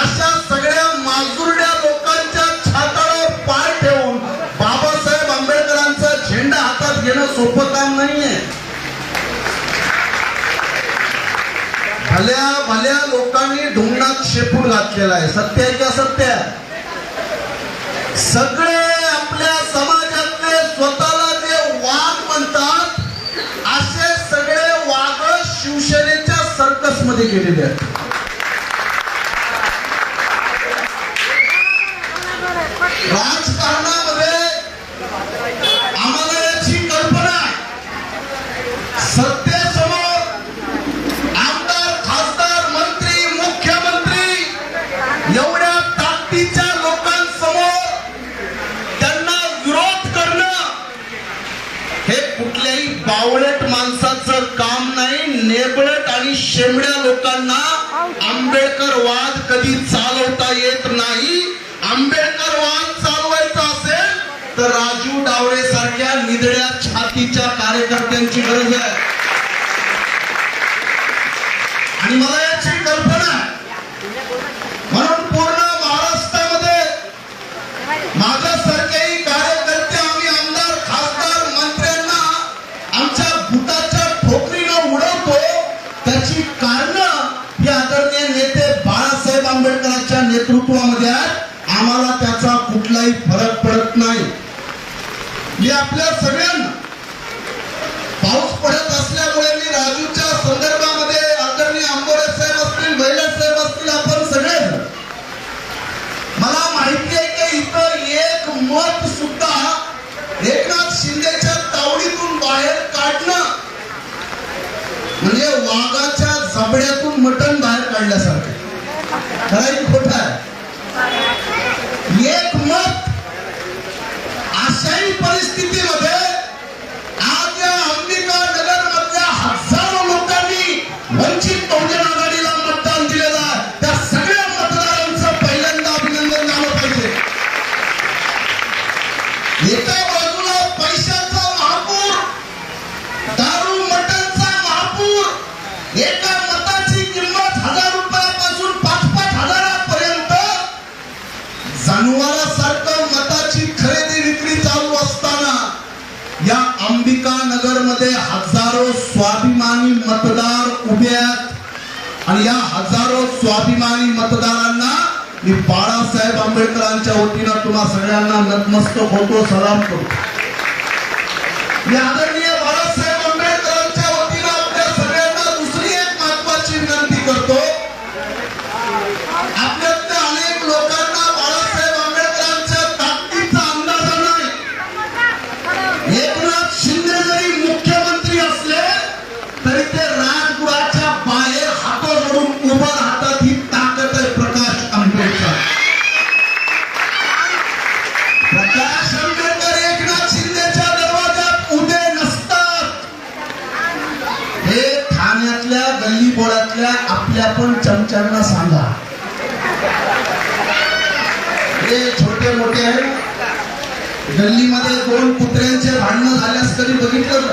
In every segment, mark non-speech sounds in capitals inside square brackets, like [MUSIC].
अशा सगळ्या माजुरड्या लोकांच्या छातावर पाय ठेवून बाबासाहेब आंबेडकरांचा झेंडा हातात घेणं सोपं काम नाहीये. भल्या भल्या लोकांनी ढुंगणात शेपूट घातलेला आहे. सत्य आहे की असत्य सगळे आपल्या समाजातले स्वतःला जे वाघ म्हणतात असे सगळे वाघ शिवसेनेच्या सर्कसमध्ये गेलेले आहेत. आंबेडकरवाद कधी चालवता येत नाही. आंबेडकर वाद चालवायचा असेल तर राजू डावरे सारख्या निधड्या छातीच्या कार्यकर्त्यांची गरज आहे. आणि मला खरं की एक मत अशाही परिस्थितीमध्ये मध्ये हजारो स्वाभिमानी मतदार उभे आहेत. आणि या हजारो स्वाभिमानी मतदारांना मी बाळासाहेब आंबेडकरांच्या वतीनं तुम्हा सगळ्यांना नतमस्तक होतो सलाम करतो. मी आदरणीय आपल्या सांगा. हे छोटे मोठे आहे गल्लीमध्ये दोन कुत्र्यांचे भांडणं झाल्यास कधी बघितलं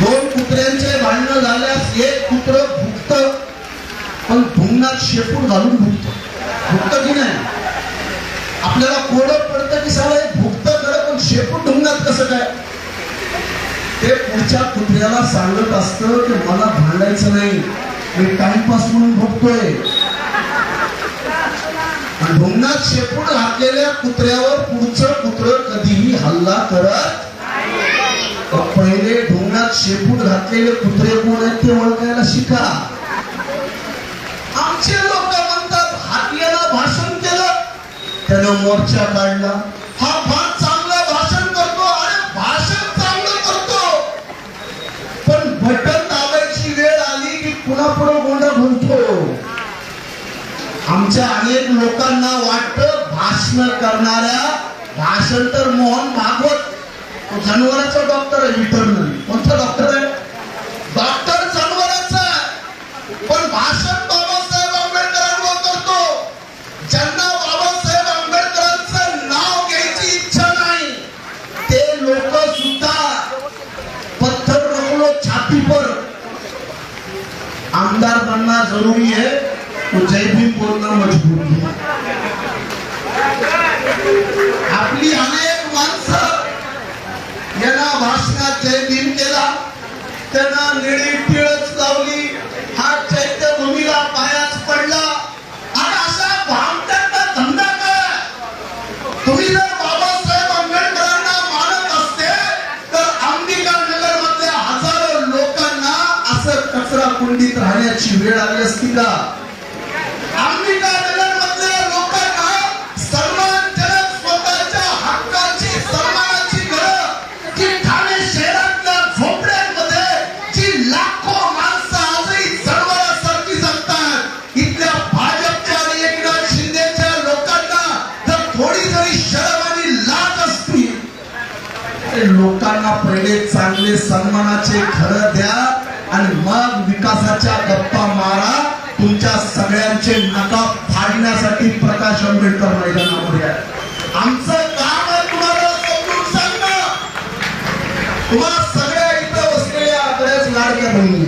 दोन कुत्र्यांचे भांडणं झाल्यास एक कुत्र भुकत पण भुंगणात शेपूट घालून भुकत. भुकत की नाही? आपल्याला कोडत पडतं की सगळं भुकत खरं पण शेपूट ढुंगणात कसं काय? ते पुढच्या कुत्र्याला सांगत असतं की मला भांडायचं नाही. मी टाइमपास म्हणून भोगतोय. आणि ढुंगणात शेपूट घातलेल्या कुत्र्यावर पुढचं कुत्र कधीही हल्ला करत पहिले ढुंगणात शेपूट घातलेले कुत्रे कोण आहेत ते ओळखायला शिका. आमचे लोक म्हणतात हातल्याला भाषण केलं. त्यानं मोर्चा काढला. हा पुन्हा पुढे गोंधळ म्हणतो आमच्या अनेक लोकांना वाटत भाषण करणाऱ्या भाषण तर मोहन भागवत जनावरांचा डॉक्टर आहे विटरनरी कोणता डॉक्टर आहे? डॉक्टर जनावरांचा पण भाषण आमदार बनना जरूरी है तो जय भीम मजबूरी है। आपली अनेक माणसं यांना भाषणात जय भीम केला त्यांना निळी टिळच लावली हा चैत्यभूमीला पायाच पडला आणि असा भामट्यांना धंदा काय तुम्ही जर एका कुंडीत राहण्याची वेळ आली असती का? अंबिका नगर मधल्या लोकांना सन्मानजनक स्वतःच्या हक्काची सन्मानाची जी ठाणे शहरातल्या झोपड्यांमध्ये जी लाखो माणसं आजही जनावरांसारखी जगतात इथल्या भाजपच्या आणि एकनाथ शिंदेच्या लोकांना जर थोडी जरी शरम आणि लाज असती लोकांना पहिले चांगले सन्मानाचे घर द्या. आणि मग विकासाच्या गप्पा मारा. तुमच्या सगळ्यांचे नका फाडण्यासाठी प्रकाश आंबेडकर मैदानामध्ये आहे. आमचं काम आहे तुम्हाला समजून सांगणं. तुम्हाला सगळ्या इथं बसलेल्या बऱ्याच लाडक्या बहिणी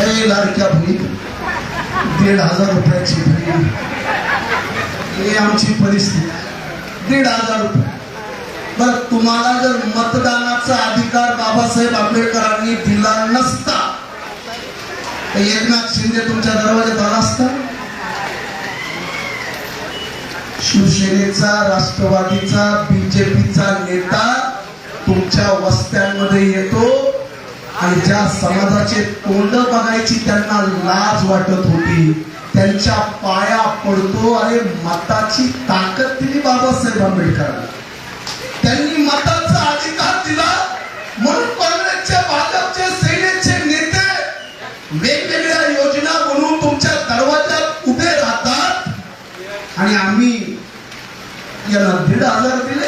ए लाडक्या बहिणी दीड हजार रुपयाची बहिणी. ही आमची परिस्थिती. दीड हजार रुपये. तर तुम्हाला जर मतदानाचा अधिकार बाबासाहेब आंबेडकरांनी दिला नसता तर एकनाथ शिंदे तुमच्या दरवाजात आला असता? शिवसेनेचा राष्ट्रवादीचा बीजेपीचा नेता तुमच्या वस्त्यांमध्ये येतो आणि ज्या समाजाचे तोंड बघायची त्यांना लाज वाटत होती. त्यांच्या पाया पडतो आणि मताची ताकद दिली बाबासाहेब आंबेडकरांना. म्हणून काँग्रेसच्या भाजपचे सेनेचे नेते वेगवेगळ्या योजना बनवून तुमच्या दरवाज्यात उभे राहतात. आणि आम्ही याला दीड हजार दिले.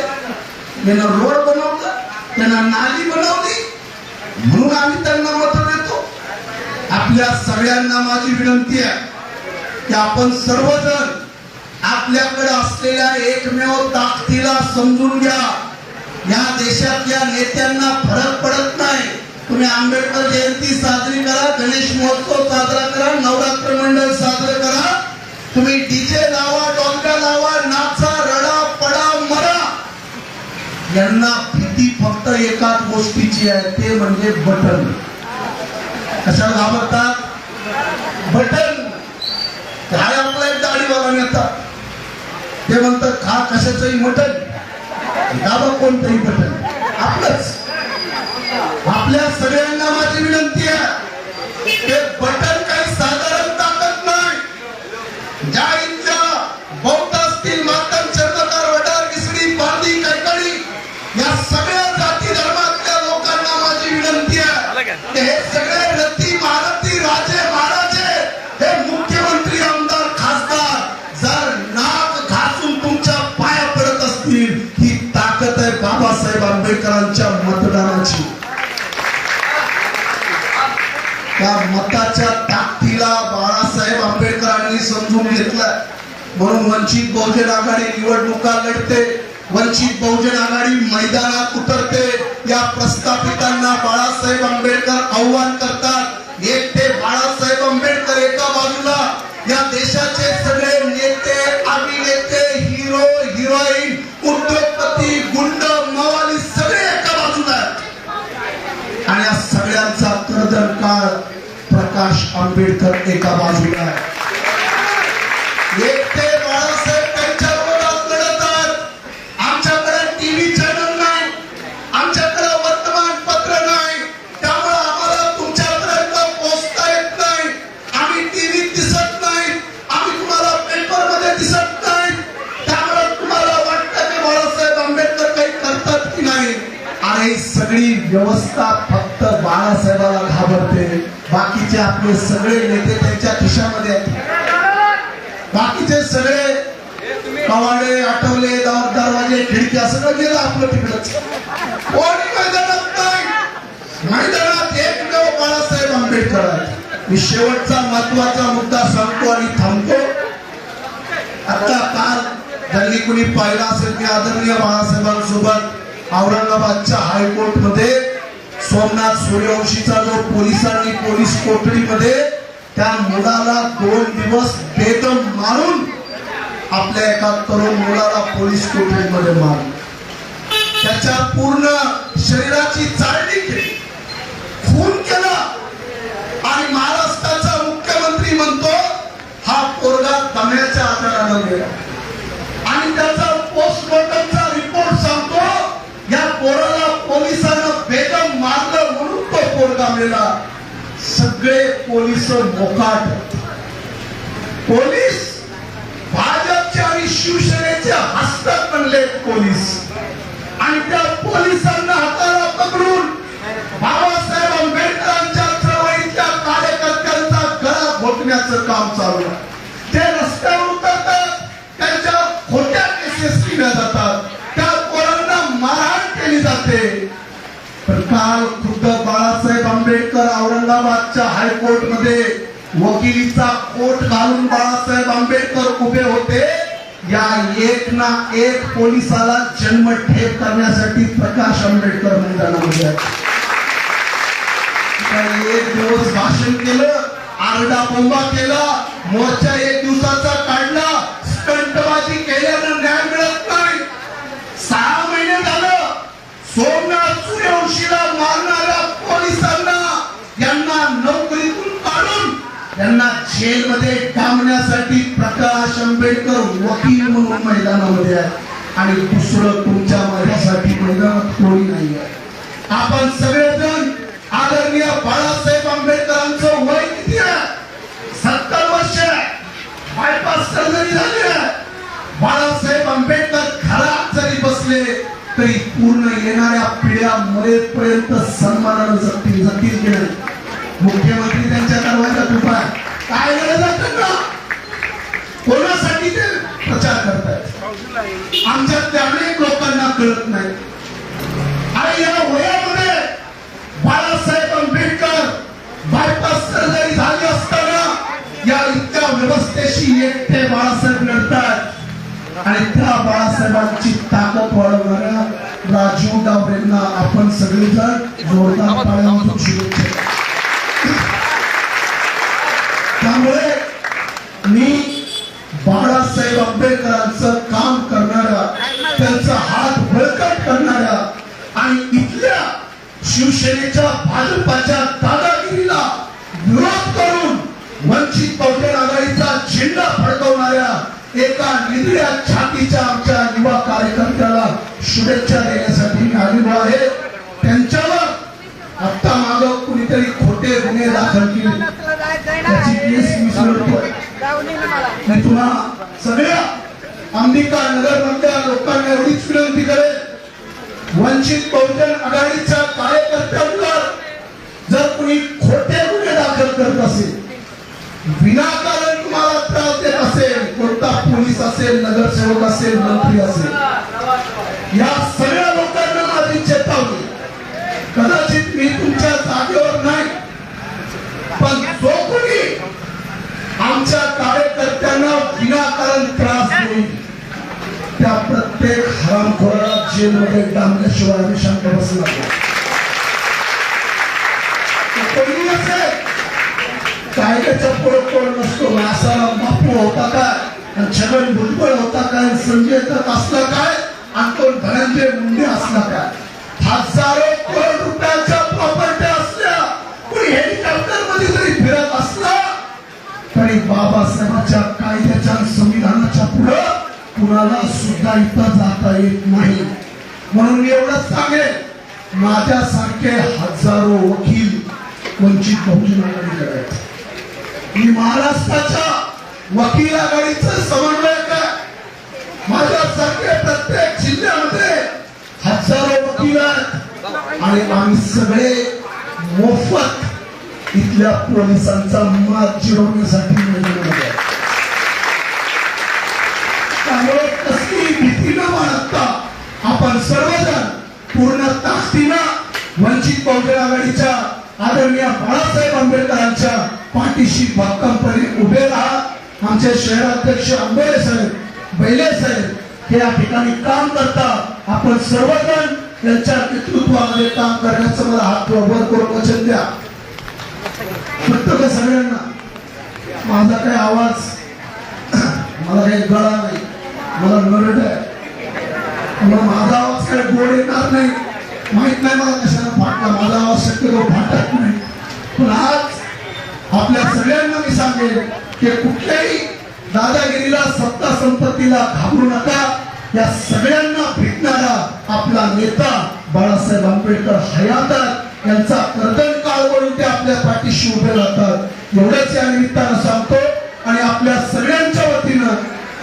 यांना रोड बनवला त्यांना नाली बनवली. म्हणून आम्ही त्यांना मत देतो. आपल्या सगळ्यांना माझी विनंती आहे की आपण सर्वजण आपल्याकडे असलेल्या एकमेव ताकदीला समजून घ्या. या देशातल्या नेत्यांना फरक पडत नाही. तुम्ही आंबेडकर जयंती साजरी करा गणेश महोत्सव साजरा करा नवरात्र मंडळ साजरं करा. तुम्ही डीजे लावा डॉलका लावा नाचा रडा पडा मरा. यांना भीती फक्त एकाच गोष्टीची आहे ते म्हणजे बटन. कशा घाबरतात? बटन. काय आपला एक दाढीवाला नेता ते म्हणतात खा कशाचंही मटन दाबा कोणतंही बटन आपलंच. आपल्या सगळ्यांना माझी त्या मताच्या ताकदीला बाळासाहेब आंबेडकरांनी समजून घेतलं म्हणून वंचित बहुजन आघाडी निवडणुका लढते वंचित बहुजन आघाडी मैदानात उतरते. या प्रस्थापितांना बाळासाहेब आंबेडकर आव्हान करतात. एक ते बाळासाहेब आंबेडकर एका बाजूला. या देशाचे सगळे नेते अभिनेते हिरो हिरोईन उद्योगपती गुंड मवाली सगळे एका बाजूला आणि या सगळ्यांचा कर्दनकाळ प्रकाश आंबेडकर एका बाजूला आहे. एक ते बाळासाहेब त्यांच्या विरोधात लढतात आमच्याकडे टीव्ही चॅनल नाही. आमच्याकडे वर्तमानपत्र नाही. त्यामुळे आम्हाला तुमच्यापर्यंत पोहोचता येत नाही. आम्ही टीव्हीत दिसत नाही. आम्ही तुम्हाला पेपरमध्ये दिसत नाही. त्यामुळे तुम्हाला वाटतं की बाळासाहेब आंबेडकर काही करतात की नाही? आणि सगळी व्यवस्था फक्त बाळासाहेबाला घाबरते बाकीचे आपले सगळे नेते त्यांच्या खिशामध्ये बाकीचे सगळे कवाडे आठवले दरवाजे खिडक्या सगळं गेलं आपलं तिकडच. कोणी मैदानात नाही. मैदानात एकमेव बाळासाहेब आंबेडकर मी शेवटचा महत्त्वाचा मुद्दा सांगतो आणि थांबतो. आता काल ज्यांनी कुणी पाहिला असेल की आदरणीय बाळासाहेबांसोबत औरंगाबादच्या हायकोर्टमध्ये सोमनाथ सूर्यवंशीचा जो पोलिसांनी पोलीस कोठडीमध्ये त्या मुलाला दोन दिवस बेदम मारून आपल्या एका तरुण मुलाला पोलीस कोठडीमध्ये मारलं. त्याच्या पूर्ण शरीराची चाळणी केली. खून केला. आणि महाराष्ट्राचा मुख्यमंत्री म्हणतो हा पोरगा दम्याच्या आजारानं गेला. आणि त्याचा लावलेला सगळे पोलीस मोकाट. पोलीस भाजपच्या आणि शिवसेनेचे हस्तक बनले पोलीस. आणि त्या पोलिसांना हाताला पकडून बाबासाहेब आंबेडकरांच्या चळवळीतल्या कार्यकर्त्यांचा गळा घोटण्याचं काम चालू आहे. ते रस्त्यावर उतरतात त्यांच्या खोट्या केसेस केल्या जातात. त्या पोरांना मारहाण केली जाते. पण काल खुद्द औरंगाबादच्या हायकोर्टमध्ये वकिलीचा कोट घालून बाळासाहेब आंबेडकर उभे होते. या एक ना एक पोलिसाला जन्म ठेप करण्यासाठी प्रकाश आंबेडकर मैदानामध्ये एक दिवस भाषण केलं आरडा बोंबा केला मोर्चा एक दिवसाचा काढला स्टंटबाजी केल्यानं न्याय मिळत नाही सहा महिने झालं सोमनाथ सूर्यवंशीला मारणाऱ्या पोलिसांना यांना नोकरीतून काढून त्यांना जेलमध्ये डांबण्यासाठी प्रकाश आंबेडकर वकील म्हणून मैदानामध्ये आहे. आणि दुसरं तुमच्या माझ्यासाठी मैदानात कोणी नाही आहे आपण सगळेजण आदरणीय बाळासाहेब आंबेडकरांचं वय किती आहे? सत्तर वर्ष बायपास सर्जरी झाली आहे. बाळासाहेब आंबेडकर घरात जरी बसले तरी पूर्ण येणाऱ्या पिढ्या मरेपर्यंत सन्मानानं जगतील जगतील की नाही? मुख्यमंत्री त्यांच्या दरवाजात काय गरज आहे त्यांना? कोणासाठी ते प्रचार करतायत? आमच्यातल्या अनेक लोकांना कळत नाही. आणि या वयामध्ये बाळासाहेब आंबेडकर बायपास सर्जरी झाली असताना या इतक्या व्यवस्थेशी एकटे बाळासाहेब लढतात आणि त्या बाळासाहेबांची ताकद वाढवणाऱ्या राजीव डावरेंना आपण सगळेजण जोरदार शुभेच्छा शिवसेनेच्या भाजपाच्या दादागिरीला विरोध करून वंचित बहुजन आघाडीचा झेंडा फडकवणाऱ्या एका निधड्या छातीच्या आमच्या युवा कार्यकर्त्याला शुभेच्छा देण्यासाठी मी आलेलो आहे. त्यांच्यावर आता माग कुणीतरी खोटे गुन्हे दाखल केले. त्याची केस मी सोडतो मी पुन्हा सगळ्या अंबिका नगर मधल्या लोकांना एवढीच विनंती करेल वंचित बहुजन आघाडीच्या कार्यकर्त्यांवर जर कुणी खोटे गुन्हे दाखल करत असेल विनाकारण तुम्हाला त्रास देत असेल कोणता पोलीस असेल नगरसेवक असेल मंत्री असेल या सगळ्या लोकांना माझी चेतावणी. कदाचित मी तुमच्या जागेवर नाही पण जो कोणी आमच्या कार्यकर्त्यांना विनाकारण त्रास देईल त्या प्रत्येक हरामखोराला जेलमध्ये डांबल्याशिवाय आम्ही शांत बसणार नाही. असेल? कायद्याच्या पुढे कोण नसतो? आसाराम बापू होता काय आणि छगन भुजबळ होता काय संजय दत्त असला काय? आणि तो धनंजय मुंडे असला काय? हजारो करोड रुपयाच्या प्रॉपर्टी असल्या. कुणी हेलिकॉप्टरमध्ये जरी फिरत असला तरी बाबासाहेबांच्या कुणाला सुद्धा इथं जाता येत नाही. म्हणून मी एवढंच सांगेल माझ्यासारखे हजारो वकील वंचित बहुजन आघाडीकडे आहेत. मी महाराष्ट्राच्या वकील आघाडीचं समन्वयक आहे. माझ्यासारखे प्रत्येक जिल्ह्यामध्ये हजारो वकील आहेत. आणि आम्ही सगळे मोफत इथल्या पोलिसांचा मात जिरवण्यासाठी मैदानामध्ये आहे. त्यामुळे कसली भीती न बाळगता आपण सर्वजण पूर्ण ताकदीनं वंचित बहुजन आघाडीच्या आदरणीय बाळासाहेब आंबेडकरांच्या पाठीशी भक्कमपणे उभे राहा. आमचे शहराध्यक्ष आंबेले साहेब बैले साहेब हे या ठिकाणी काम करतात आपण सर्वजण यांच्या नेतृत्वामध्ये काम करण्याचं मला हात वर करून वचन द्या. फक्त का सगळ्यांना माझा काही आवाज [CLEARS THROAT] मला काही गळा नाही मला नरड आहे. मग माझा आवाज काय गोड येणार नाही. माहीत नाही मला कशाला फाटला. माझा आवाज शक्यतो फाटत नाही. पण आज आपल्या सगळ्यांना मी सांगेल की कुठल्याही दादागिरीला सत्ता संपत्तीला घाबरू नका. या सगळ्यांना भेटणारा आपला नेता बाळासाहेब आंबेडकर हयातात यांचा कर्दन काळ वळून ते आपल्या पाठीशी उभे राहतात. एवढ्याच या निमित्तानं सांगतो. आणि आपल्या सगळ्यांच्या वतीनं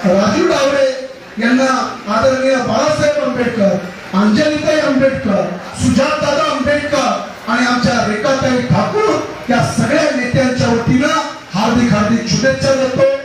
राजू डावरे यांना आदरणीय बाळासाहेब आंबेडकर अंजलिताई आंबेडकर सुजातदादा आंबेडकर आणि आमच्या रेखाताई ठाकूर या सगळ्या नेत्यांच्या वतीनं हार्दिक हार्दिक शुभेच्छा देतो.